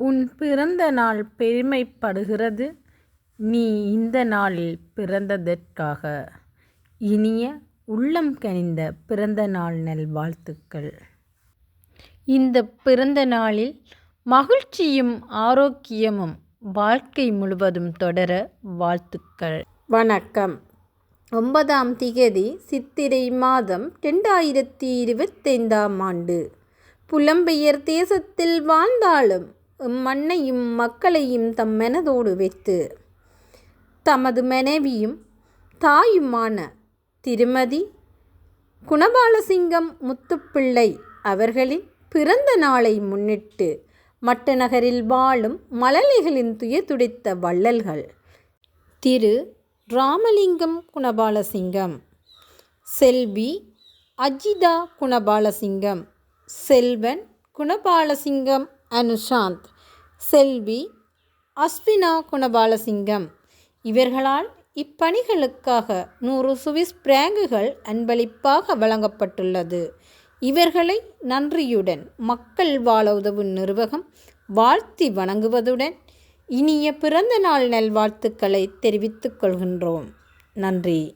உன் பிறந்த நாள் பெருமைப்படுகிறது. நீ இந்த நாளில் பிறந்ததற்காக. இனிய உள்ளம் கனிந்த பிறந்த நாள் நல்வாழ்த்துக்கள். இந்த பிறந்த நாளில் மகிழ்ச்சியும் ஆரோக்கியமும் வாழ்க்கை முழுவதும் தொடர வாழ்த்துக்கள். வணக்கம். ஒன்பதாம் திகதி சித்திரை மாதம் ரெண்டாயிரத்தி இருபத்தைந்தாம் ஆண்டு. புலம்பெயர் தேசத்தில் வாழ்ந்தாலும் மண்ணையும் மக்களையும் தம் மனதோடு வைத்து தமது மனைவியும் தாயுமான திருமதி குணபாலசிங்கம் முத்துப்பிள்ளை அவர்களின் பிறந்த நாளை முன்னிட்டு மட்டநகரில் வாழும் மழலைகளின் துயதுடைத்த வள்ளல்கள். திரு. ராமலிங்கம் குணபாலசிங்கம். செல்வி. அஜிதா குணபாலசிங்கம். செல்வன் குணபாலசிங்கம் அனுஷாந்த். செல்வி அஸ்வினா குணபாலசிங்கம். இவர்களால் இப்பணிகளுக்காக நூறு சுவிஸ் பிராங்குகள் அன்பளிப்பாக வழங்கப்பட்டுள்ளது. இவர்களை நன்றியுடன் மக்கள் வாழ உதவும் நிர்வாகம் வாழ்த்தி வணங்குவதுடன் இனிய பிறந்த நாள் நல்வாழ்த்துக்களை தெரிவித்துக் கொள்கின்றோம். நன்றி.